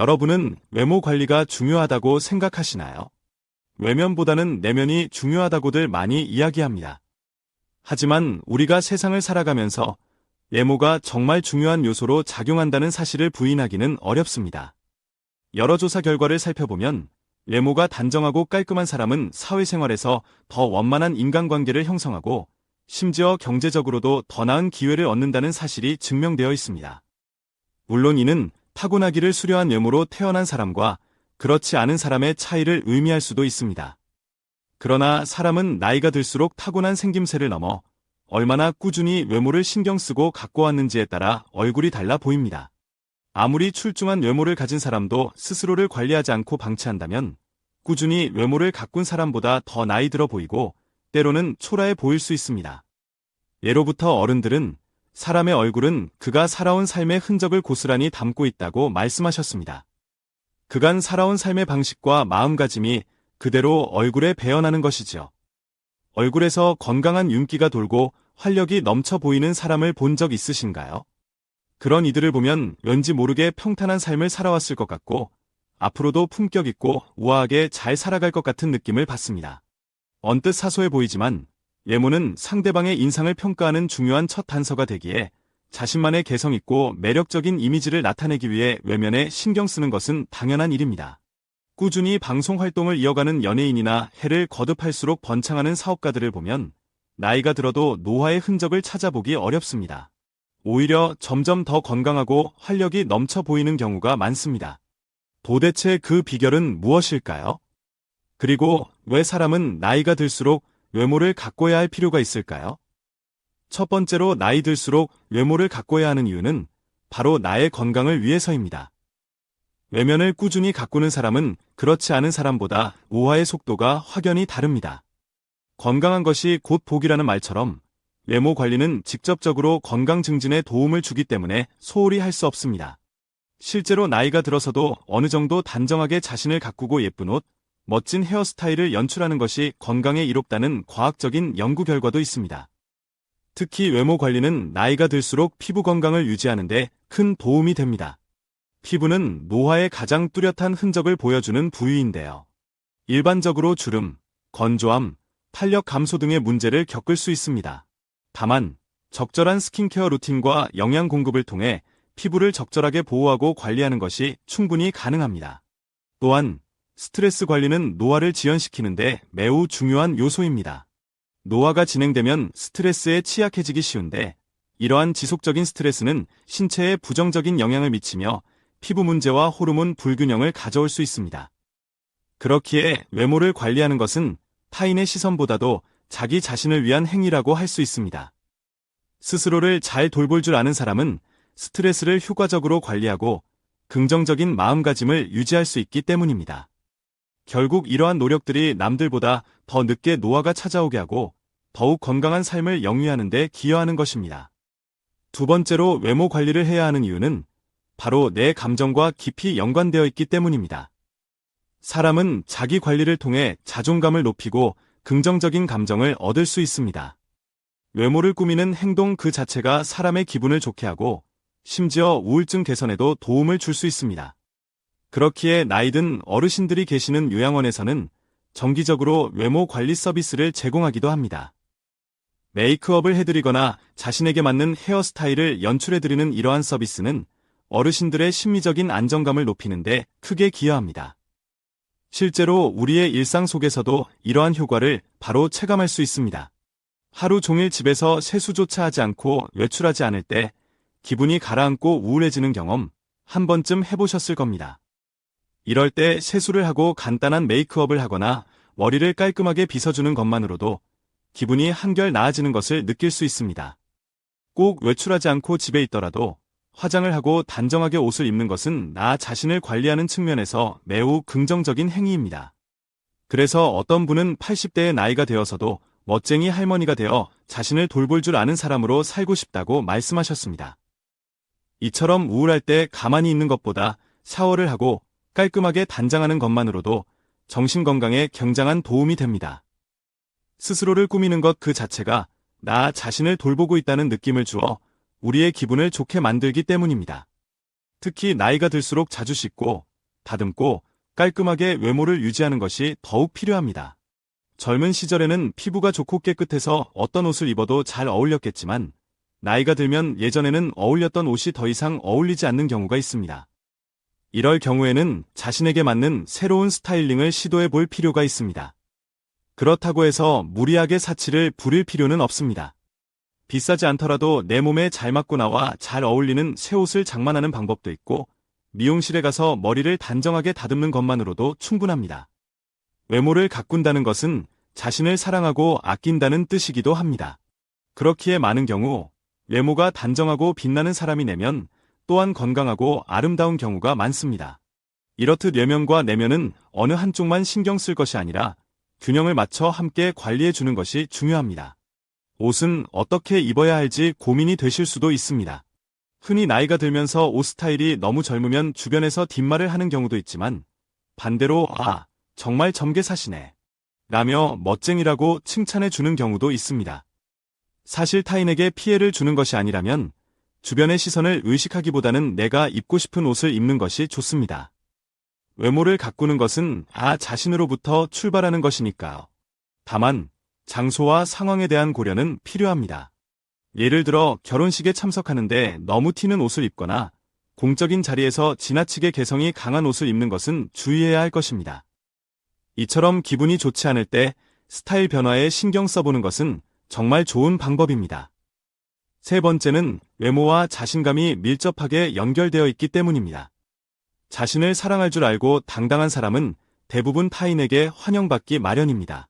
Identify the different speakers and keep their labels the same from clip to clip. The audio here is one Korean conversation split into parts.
Speaker 1: 여러분은 외모 관리가 중요하다고 생각하시나요? 외면보다는 내면이 중요하다고들 많이 이야기합니다. 하지만 우리가 세상을 살아가면서 외모가 정말 중요한 요소로 작용한다는 사실을 부인하기는 어렵습니다. 여러 조사 결과를 살펴보면 외모가 단정하고 깔끔한 사람은 사회생활에서 더 원만한 인간관계를 형성하고 심지어 경제적으로도 더 나은 기회를 얻는다는 사실이 증명되어 있습니다. 물론 이는 타고나기를 수려한 외모로 태어난 사람과 그렇지 않은 사람의 차이를 의미할 수도 있습니다. 그러나 사람은 나이가 들수록 타고난 생김새를 넘어 얼마나 꾸준히 외모를 신경 쓰고 갖고 왔는지에 따라 얼굴이 달라 보입니다. 아무리 출중한 외모를 가진 사람도 스스로를 관리하지 않고 방치한다면 꾸준히 외모를 가꾼 사람보다 더 나이 들어 보이고 때로는 초라해 보일 수 있습니다. 예로부터 어른들은 사람의 얼굴은 그가 살아온 삶의 흔적을 고스란히 담고 있다고 말씀하셨습니다. 그간 살아온 삶의 방식과 마음가짐이 그대로 얼굴에 배어나는 것이지요. 얼굴에서 건강한 윤기가 돌고 활력이 넘쳐 보이는 사람을 본 적 있으신가요? 그런 이들을 보면 왠지 모르게 평탄한 삶을 살아왔을 것 같고 앞으로도 품격 있고 우아하게 잘 살아갈 것 같은 느낌을 받습니다. 언뜻 사소해 보이지만 외모는 상대방의 인상을 평가하는 중요한 첫 단서가 되기에 자신만의 개성 있고 매력적인 이미지를 나타내기 위해 외면에 신경 쓰는 것은 당연한 일입니다. 꾸준히 방송 활동을 이어가는 연예인이나 해를 거듭할수록 번창하는 사업가들을 보면 나이가 들어도 노화의 흔적을 찾아보기 어렵습니다. 오히려 점점 더 건강하고 활력이 넘쳐 보이는 경우가 많습니다. 도대체 그 비결은 무엇일까요? 그리고 왜 사람은 나이가 들수록 외모를 가꿔야 할 필요가 있을까요? 첫 번째로 나이 들수록 외모를 가꿔야 하는 이유는 바로 나의 건강을 위해서입니다. 외면을 꾸준히 가꾸는 사람은 그렇지 않은 사람보다 우화의 속도가 확연히 다릅니다. 건강한 것이 곧 복이라는 말처럼 외모 관리는 직접적으로 건강 증진에 도움을 주기 때문에 소홀히 할 수 없습니다. 실제로 나이가 들어서도 어느 정도 단정하게 자신을 가꾸고 예쁜 옷, 멋진 헤어스타일을 연출하는 것이 건강에 이롭다는 과학적인 연구 결과도 있습니다. 특히 외모 관리는 나이가 들수록 피부 건강을 유지하는데 큰 도움이 됩니다. 피부는 노화의 가장 뚜렷한 흔적을 보여주는 부위인데요. 일반적으로 주름, 건조함, 탄력 감소 등의 문제를 겪을 수 있습니다. 다만 적절한 스킨케어 루틴과 영양 공급을 통해 피부를 적절하게 보호하고 관리하는 것이 충분히 가능합니다. 또한 스트레스 관리는 노화를 지연시키는데 매우 중요한 요소입니다. 노화가 진행되면 스트레스에 취약해지기 쉬운데 이러한 지속적인 스트레스는 신체에 부정적인 영향을 미치며 피부 문제와 호르몬 불균형을 가져올 수 있습니다. 그렇기에 외모를 관리하는 것은 타인의 시선보다도 자기 자신을 위한 행위라고 할 수 있습니다. 스스로를 잘 돌볼 줄 아는 사람은 스트레스를 효과적으로 관리하고 긍정적인 마음가짐을 유지할 수 있기 때문입니다. 결국 이러한 노력들이 남들보다 더 늦게 노화가 찾아오게 하고 더욱 건강한 삶을 영위하는 데 기여하는 것입니다. 두 번째로 외모 관리를 해야 하는 이유는 바로 내 감정과 깊이 연관되어 있기 때문입니다. 사람은 자기 관리를 통해 자존감을 높이고 긍정적인 감정을 얻을 수 있습니다. 외모를 꾸미는 행동 그 자체가 사람의 기분을 좋게 하고 심지어 우울증 개선에도 도움을 줄 수 있습니다. 그렇기에 나이든 어르신들이 계시는 요양원에서는 정기적으로 외모 관리 서비스를 제공하기도 합니다. 메이크업을 해드리거나 자신에게 맞는 헤어스타일을 연출해드리는 이러한 서비스는 어르신들의 심리적인 안정감을 높이는데 크게 기여합니다. 실제로 우리의 일상 속에서도 이러한 효과를 바로 체감할 수 있습니다. 하루 종일 집에서 세수조차 하지 않고 외출하지 않을 때 기분이 가라앉고 우울해지는 경험 한 번쯤 해보셨을 겁니다. 이럴 때 세수를 하고 간단한 메이크업을 하거나 머리를 깔끔하게 빗어주는 것만으로도 기분이 한결 나아지는 것을 느낄 수 있습니다. 꼭 외출하지 않고 집에 있더라도 화장을 하고 단정하게 옷을 입는 것은 나 자신을 관리하는 측면에서 매우 긍정적인 행위입니다. 그래서 어떤 분은 80대의 나이가 되어서도 멋쟁이 할머니가 되어 자신을 돌볼 줄 아는 사람으로 살고 싶다고 말씀하셨습니다. 이처럼 우울할 때 가만히 있는 것보다 샤워를 하고 깔끔하게 단장하는 것만으로도 정신 건강에 굉장한 도움이 됩니다. 스스로를 꾸미는 것 그 자체가 나 자신을 돌보고 있다는 느낌을 주어 우리의 기분을 좋게 만들기 때문입니다. 특히 나이가 들수록 자주 씻고 다듬고 깔끔하게 외모를 유지하는 것이 더욱 필요합니다. 젊은 시절에는 피부가 좋고 깨끗해서 어떤 옷을 입어도 잘 어울렸겠지만 나이가 들면 예전에는 어울렸던 옷이 더 이상 어울리지 않는 경우가 있습니다. 이럴 경우에는 자신에게 맞는 새로운 스타일링을 시도해 볼 필요가 있습니다. 그렇다고 해서 무리하게 사치를 부릴 필요는 없습니다. 비싸지 않더라도 내 몸에 잘 맞고 나와 잘 어울리는 새 옷을 장만하는 방법도 있고 미용실에 가서 머리를 단정하게 다듬는 것만으로도 충분합니다. 외모를 가꾼다는 것은 자신을 사랑하고 아낀다는 뜻이기도 합니다. 그렇기에 많은 경우 외모가 단정하고 빛나는 사람이 내면 또한 건강하고 아름다운 경우가 많습니다. 이렇듯 외면과 내면은 어느 한쪽만 신경 쓸 것이 아니라 균형을 맞춰 함께 관리해 주는 것이 중요합니다. 옷은 어떻게 입어야 할지 고민이 되실 수도 있습니다. 흔히 나이가 들면서 옷 스타일이 너무 젊으면 주변에서 뒷말을 하는 경우도 있지만 반대로 아, 정말 젊게 사시네. 라며 멋쟁이라고 칭찬해 주는 경우도 있습니다. 사실 타인에게 피해를 주는 것이 아니라면 주변의 시선을 의식하기보다는 내가 입고 싶은 옷을 입는 것이 좋습니다. 외모를 가꾸는 것은 아 자신으로부터 출발하는 것이니까요. 다만 장소와 상황에 대한 고려는 필요합니다. 예를 들어 결혼식에 참석하는데 너무 튀는 옷을 입거나 공적인 자리에서 지나치게 개성이 강한 옷을 입는 것은 주의해야 할 것입니다. 이처럼 기분이 좋지 않을 때 스타일 변화에 신경 써보는 것은 정말 좋은 방법입니다. 세 번째는 외모와 자신감이 밀접하게 연결되어 있기 때문입니다. 자신을 사랑할 줄 알고 당당한 사람은 대부분 타인에게 환영받기 마련입니다.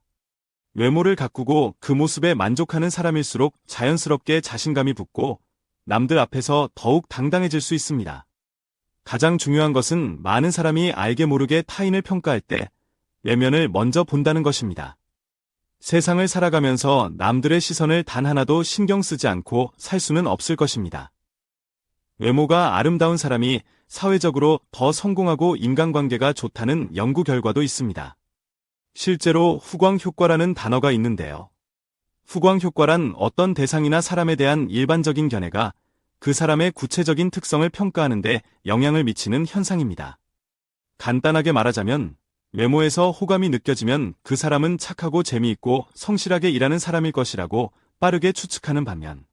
Speaker 1: 외모를 가꾸고 그 모습에 만족하는 사람일수록 자연스럽게 자신감이 붙고 남들 앞에서 더욱 당당해질 수 있습니다. 가장 중요한 것은 많은 사람이 알게 모르게 타인을 평가할 때 외면을 먼저 본다는 것입니다. 세상을 살아가면서 남들의 시선을 단 하나도 신경 쓰지 않고 살 수는 없을 것입니다. 외모가 아름다운 사람이 사회적으로 더 성공하고 인간관계가 좋다는 연구 결과도 있습니다. 실제로 후광 효과라는 단어가 있는데요. 후광 효과란 어떤 대상이나 사람에 대한 일반적인 견해가 그 사람의 구체적인 특성을 평가하는데 영향을 미치는 현상입니다. 간단하게 말하자면 외모에서 호감이 느껴지면 그 사람은 착하고 재미있고 성실하게 일하는 사람일 것이라고 빠르게 추측하는 반면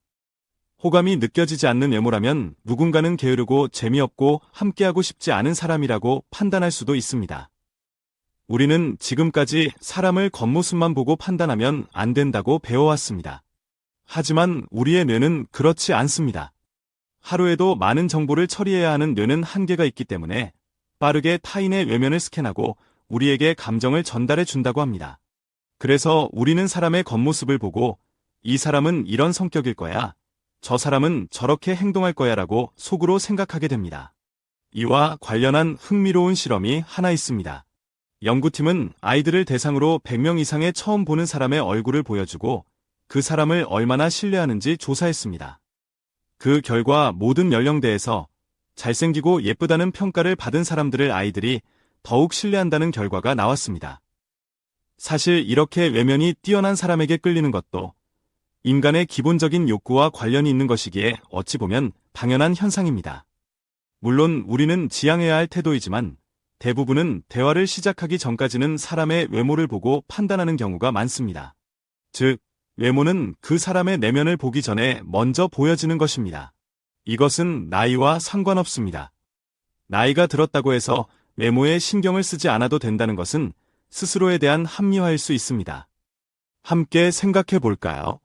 Speaker 1: 호감이 느껴지지 않는 외모라면 누군가는 게으르고 재미없고 함께하고 싶지 않은 사람이라고 판단할 수도 있습니다. 우리는 지금까지 사람을 겉모습만 보고 판단하면 안 된다고 배워왔습니다. 하지만 우리의 뇌는 그렇지 않습니다. 하루에도 많은 정보를 처리해야 하는 뇌는 한계가 있기 때문에 빠르게 타인의 외면을 스캔하고 우리에게 감정을 전달해 준다고 합니다. 그래서 우리는 사람의 겉모습을 보고 이 사람은 이런 성격일 거야. 저 사람은 저렇게 행동할 거야 라고 속으로 생각하게 됩니다. 이와 관련한 흥미로운 실험이 하나 있습니다. 연구팀은 아이들을 대상으로 100명 이상의 처음 보는 사람의 얼굴을 보여주고 그 사람을 얼마나 신뢰하는지 조사했습니다. 그 결과 모든 연령대에서 잘생기고 예쁘다는 평가를 받은 사람들을 아이들이 더욱 신뢰한다는 결과가 나왔습니다. 사실 이렇게 외면이 뛰어난 사람에게 끌리는 것도 인간의 기본적인 욕구와 관련이 있는 것이기에 어찌 보면 당연한 현상입니다. 물론 우리는 지향해야 할 태도이지만 대부분은 대화를 시작하기 전까지는 사람의 외모를 보고 판단하는 경우가 많습니다. 즉, 외모는 그 사람의 내면을 보기 전에 먼저 보여지는 것입니다. 이것은 나이와 상관없습니다. 나이가 들었다고 해서 외모에 신경을 쓰지 않아도 된다는 것은 스스로에 대한 합리화일 수 있습니다. 함께 생각해 볼까요?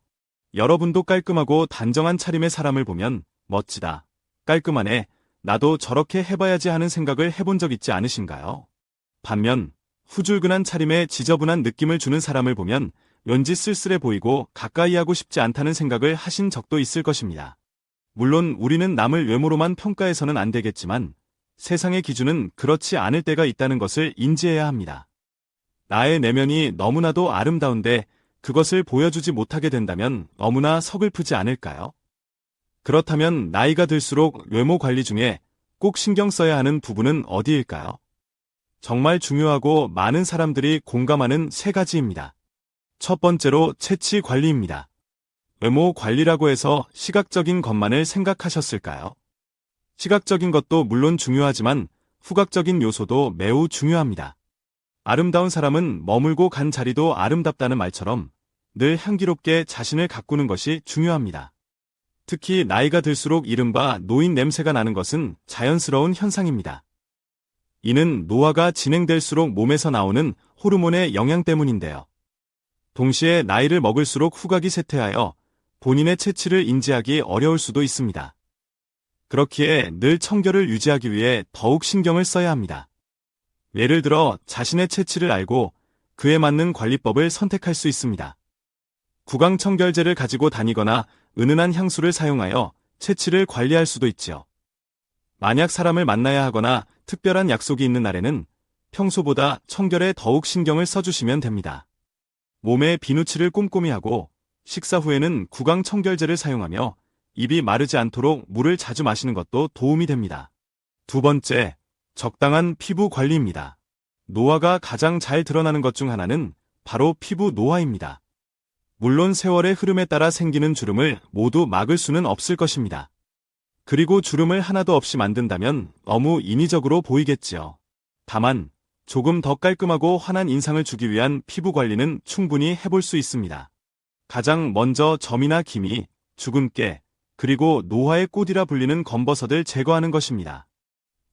Speaker 1: 여러분도 깔끔하고 단정한 차림의 사람을 보면 멋지다, 깔끔하네, 나도 저렇게 해봐야지 하는 생각을 해본 적 있지 않으신가요? 반면 후줄근한 차림에 지저분한 느낌을 주는 사람을 보면 왠지 쓸쓸해 보이고 가까이 하고 싶지 않다는 생각을 하신 적도 있을 것입니다. 물론 우리는 남을 외모로만 평가해서는 안 되겠지만 세상의 기준은 그렇지 않을 때가 있다는 것을 인지해야 합니다. 나의 내면이 너무나도 아름다운데 그것을 보여주지 못하게 된다면 너무나 서글프지 않을까요? 그렇다면 나이가 들수록 외모 관리 중에 꼭 신경 써야 하는 부분은 어디일까요? 정말 중요하고 많은 사람들이 공감하는 세 가지입니다. 첫 번째로 채취 관리입니다. 외모 관리라고 해서 시각적인 것만을 생각하셨을까요? 시각적인 것도 물론 중요하지만 후각적인 요소도 매우 중요합니다. 아름다운 사람은 머물고 간 자리도 아름답다는 말처럼 늘 향기롭게 자신을 가꾸는 것이 중요합니다. 특히 나이가 들수록 이른바 노인 냄새가 나는 것은 자연스러운 현상입니다. 이는 노화가 진행될수록 몸에서 나오는 호르몬의 영향 때문인데요. 동시에 나이를 먹을수록 후각이 쇠퇴하여 본인의 체취를 인지하기 어려울 수도 있습니다. 그렇기에 늘 청결을 유지하기 위해 더욱 신경을 써야 합니다. 예를 들어 자신의 체취를 알고 그에 맞는 관리법을 선택할 수 있습니다. 구강청결제를 가지고 다니거나 은은한 향수를 사용하여 체취를 관리할 수도 있지요. 만약 사람을 만나야 하거나 특별한 약속이 있는 날에는 평소보다 청결에 더욱 신경을 써주시면 됩니다. 몸에 비누칠을 꼼꼼히 하고 식사 후에는 구강 청결제를 사용하며 입이 마르지 않도록 물을 자주 마시는 것도 도움이 됩니다. 두 번째, 적당한 피부 관리입니다. 노화가 가장 잘 드러나는 것 중 하나는 바로 피부 노화입니다. 물론 세월의 흐름에 따라 생기는 주름을 모두 막을 수는 없을 것입니다. 그리고 주름을 하나도 없이 만든다면 너무 인위적으로 보이겠지요. 다만 조금 더 깔끔하고 환한 인상을 주기 위한 피부 관리는 충분히 해볼 수 있습니다. 가장 먼저 점이나 기미, 주근깨, 그리고 노화의 꽃이라 불리는 검버섯을 제거하는 것입니다.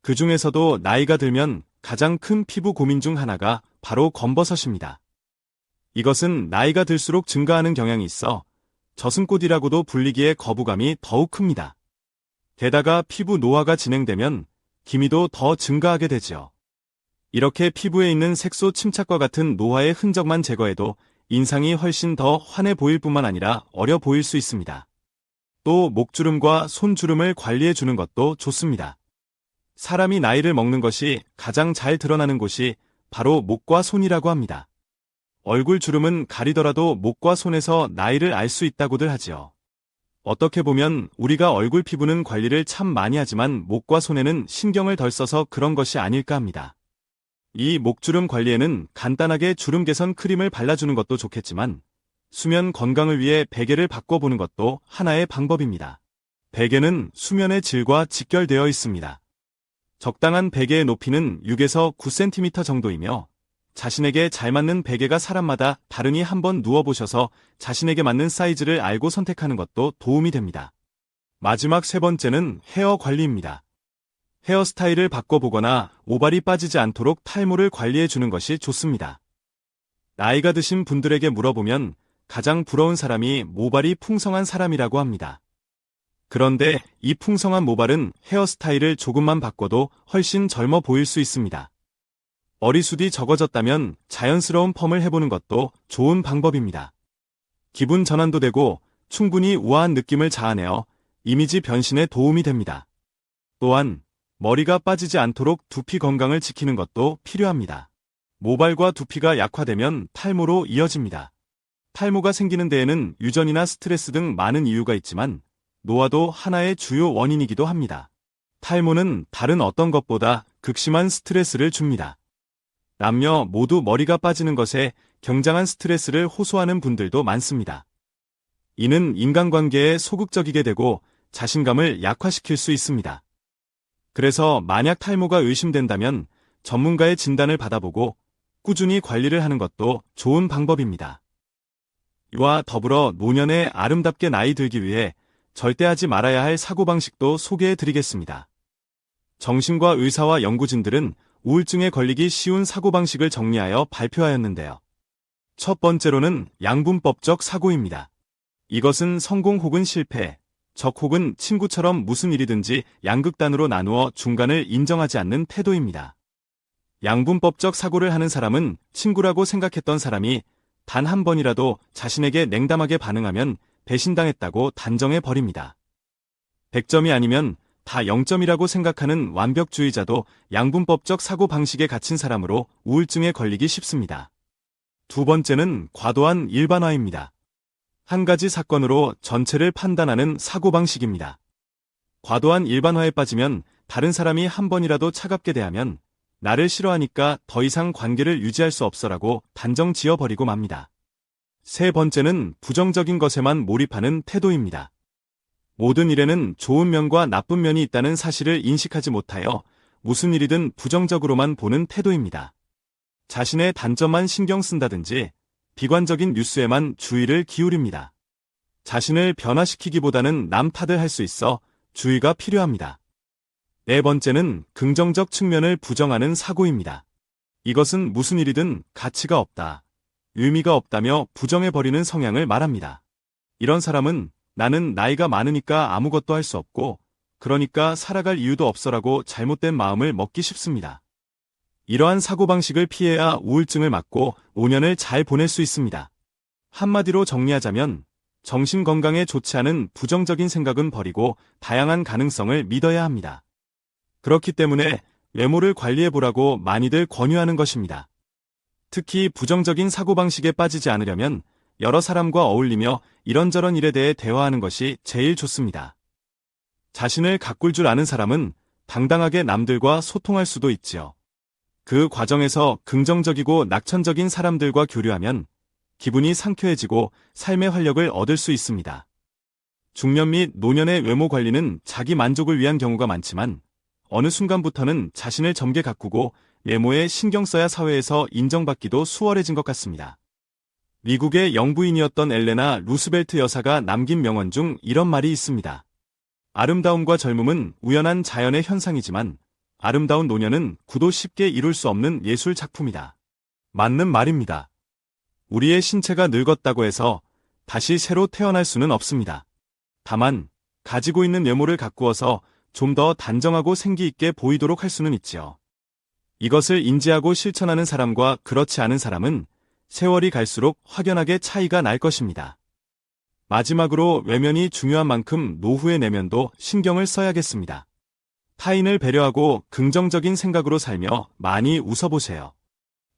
Speaker 1: 그 중에서도 나이가 들면 가장 큰 피부 고민 중 하나가 바로 검버섯입니다. 이것은 나이가 들수록 증가하는 경향이 있어 저승꽃이라고도 불리기에 거부감이 더욱 큽니다. 게다가 피부 노화가 진행되면 기미도 더 증가하게 되지요. 이렇게 피부에 있는 색소 침착과 같은 노화의 흔적만 제거해도 인상이 훨씬 더 환해 보일 뿐만 아니라 어려 보일 수 있습니다. 또 목주름과 손주름을 관리해 주는 것도 좋습니다. 사람이 나이를 먹는 것이 가장 잘 드러나는 곳이 바로 목과 손이라고 합니다. 얼굴 주름은 가리더라도 목과 손에서 나이를 알 수 있다고들 하지요. 어떻게 보면 우리가 얼굴 피부는 관리를 참 많이 하지만 목과 손에는 신경을 덜 써서 그런 것이 아닐까 합니다. 이 목주름 관리에는 간단하게 주름 개선 크림을 발라주는 것도 좋겠지만 수면 건강을 위해 베개를 바꿔보는 것도 하나의 방법입니다. 베개는 수면의 질과 직결되어 있습니다. 적당한 베개의 높이는 6에서 9cm 정도이며 자신에게 잘 맞는 베개가 사람마다 다르니 한번 누워보셔서 자신에게 맞는 사이즈를 알고 선택하는 것도 도움이 됩니다. 마지막 세 번째는 헤어 관리입니다. 헤어스타일을 바꿔보거나 모발이 빠지지 않도록 탈모를 관리해 주는 것이 좋습니다. 나이가 드신 분들에게 물어보면 가장 부러운 사람이 모발이 풍성한 사람이라고 합니다. 그런데 이 풍성한 모발은 헤어스타일을 조금만 바꿔도 훨씬 젊어 보일 수 있습니다. 머리숱이 적어졌다면 자연스러운 펌을 해보는 것도 좋은 방법입니다. 기분 전환도 되고 충분히 우아한 느낌을 자아내어 이미지 변신에 도움이 됩니다. 또한 머리가 빠지지 않도록 두피 건강을 지키는 것도 필요합니다. 모발과 두피가 약화되면 탈모로 이어집니다. 탈모가 생기는 데에는 유전이나 스트레스 등 많은 이유가 있지만 노화도 하나의 주요 원인이기도 합니다. 탈모는 다른 어떤 것보다 극심한 스트레스를 줍니다. 남녀 모두 머리가 빠지는 것에 경장한 스트레스를 호소하는 분들도 많습니다. 이는 인간관계에 소극적이게 되고 자신감을 약화시킬 수 있습니다. 그래서 만약 탈모가 의심된다면 전문가의 진단을 받아보고 꾸준히 관리를 하는 것도 좋은 방법입니다. 이와 더불어 노년에 아름답게 나이 들기 위해 절대 하지 말아야 할 사고방식도 소개해 드리겠습니다. 정신과 의사와 연구진들은 우울증에 걸리기 쉬운 사고방식을 정리하여 발표하였는데요. 첫 번째로는 양분법적 사고입니다. 이것은 성공 혹은 실패, 적 혹은 친구처럼 무슨 일이든지 양극단으로 나누어 중간을 인정하지 않는 태도입니다. 양분법적 사고를 하는 사람은 친구라고 생각했던 사람이 단 한 번이라도 자신에게 냉담하게 반응하면 배신당했다고 단정해 버립니다. 100점이 아니면 다 0점이라고 생각하는 완벽주의자도 양분법적 사고 방식에 갇힌 사람으로 우울증에 걸리기 쉽습니다. 두 번째는 과도한 일반화입니다. 한 가지 사건으로 전체를 판단하는 사고방식입니다. 과도한 일반화에 빠지면 다른 사람이 한 번이라도 차갑게 대하면 나를 싫어하니까 더 이상 관계를 유지할 수 없어라고 단정 지어버리고 맙니다. 세 번째는 부정적인 것에만 몰입하는 태도입니다. 모든 일에는 좋은 면과 나쁜 면이 있다는 사실을 인식하지 못하여 무슨 일이든 부정적으로만 보는 태도입니다. 자신의 단점만 신경 쓴다든지 비관적인 뉴스에만 주의를 기울입니다. 자신을 변화시키기보다는 남 탓을 할 수 있어 주의가 필요합니다. 네 번째는 긍정적 측면을 부정하는 사고입니다. 이것은 무슨 일이든 가치가 없다, 의미가 없다며 부정해버리는 성향을 말합니다. 이런 사람은 나는 나이가 많으니까 아무것도 할 수 없고, 그러니까 살아갈 이유도 없어라고 잘못된 마음을 먹기 쉽습니다. 이러한 사고방식을 피해야 우울증을 막고 5년을 잘 보낼 수 있습니다. 한마디로 정리하자면 정신 건강에 좋지 않은 부정적인 생각은 버리고 다양한 가능성을 믿어야 합니다. 그렇기 때문에 외모를 관리해보라고 많이들 권유하는 것입니다. 특히 부정적인 사고방식에 빠지지 않으려면 여러 사람과 어울리며 이런저런 일에 대해 대화하는 것이 제일 좋습니다. 자신을 가꿀 줄 아는 사람은 당당하게 남들과 소통할 수도 있지요. 그 과정에서 긍정적이고 낙천적인 사람들과 교류하면 기분이 상쾌해지고 삶의 활력을 얻을 수 있습니다. 중년 및 노년의 외모 관리는 자기 만족을 위한 경우가 많지만 어느 순간부터는 자신을 점게 가꾸고 외모에 신경 써야 사회에서 인정받기도 수월해진 것 같습니다. 미국의 영부인이었던 엘레나 루스벨트 여사가 남긴 명언 중 이런 말이 있습니다. 아름다움과 젊음은 우연한 자연의 현상이지만 아름다운 노년은 구도 쉽게 이룰 수 없는 예술 작품이다. 맞는 말입니다. 우리의 신체가 늙었다고 해서 다시 새로 태어날 수는 없습니다. 다만 가지고 있는 외모를 가꾸어서 좀 더 단정하고 생기 있게 보이도록 할 수는 있지요. 이것을 인지하고 실천하는 사람과 그렇지 않은 사람은 세월이 갈수록 확연하게 차이가 날 것입니다. 마지막으로 외면이 중요한 만큼 노후의 내면도 신경을 써야겠습니다. 타인을 배려하고 긍정적인 생각으로 살며 많이 웃어보세요.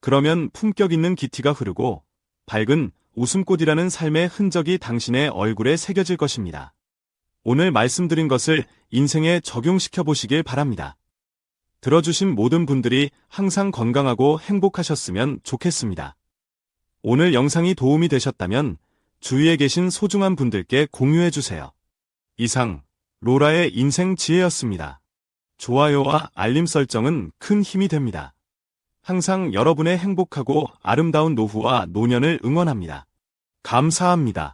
Speaker 1: 그러면 품격 있는 기티가 흐르고 밝은 웃음꽃이라는 삶의 흔적이 당신의 얼굴에 새겨질 것입니다. 오늘 말씀드린 것을 인생에 적용시켜 보시길 바랍니다. 들어주신 모든 분들이 항상 건강하고 행복하셨으면 좋겠습니다. 오늘 영상이 도움이 되셨다면 주위에 계신 소중한 분들께 공유해 주세요. 이상 로라의 인생 지혜였습니다. 좋아요와 알림 설정은 큰 힘이 됩니다. 항상 여러분의 행복하고 아름다운 노후와 노년을 응원합니다. 감사합니다.